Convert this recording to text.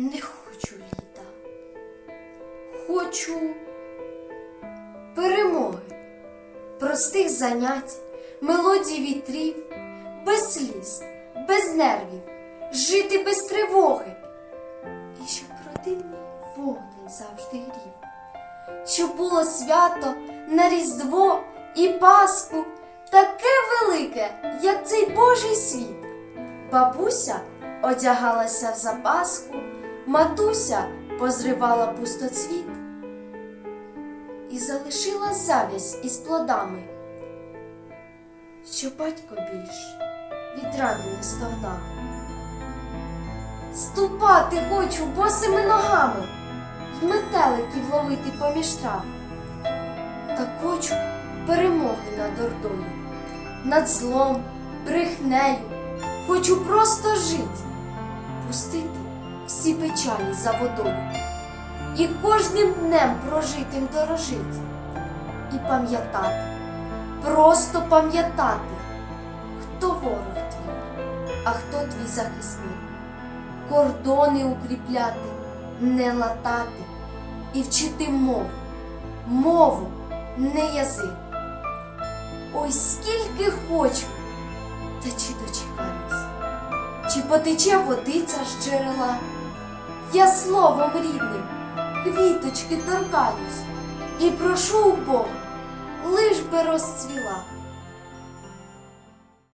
Не хочу літа. Хочу перемоги, простих занять, мелодій вітрів, без сліз, без нервів, жити без тривоги. І щоб родинний вогник завжди грів, щоб було свято на Різдво і Пасху таке велике, як цей Божий світ. Бабуся одягалася в запаску, матуся позривала пустоцвіт і залишила завязь із плодами, що батько більш від рани не стогнав. Ступати хочу босими ногами, й метеликів ловити поміж трав. Та хочу перемоги над ордою, над злом, брехнею. Хочу просто жить, пустити всі печалі за водою і кожним днем прожитим дорожить. І пам'ятати, просто пам'ятати, хто ворог твій, а хто твій захисник. Кордони укріпляти, не латати і вчити мову, мову, не язик. Ой, скільки хочу, та чи дочекаюсь, чи потече водиця з джерела? Я словом рідним квіточки торкаюсь і прошу Бога, лиш би розцвіла.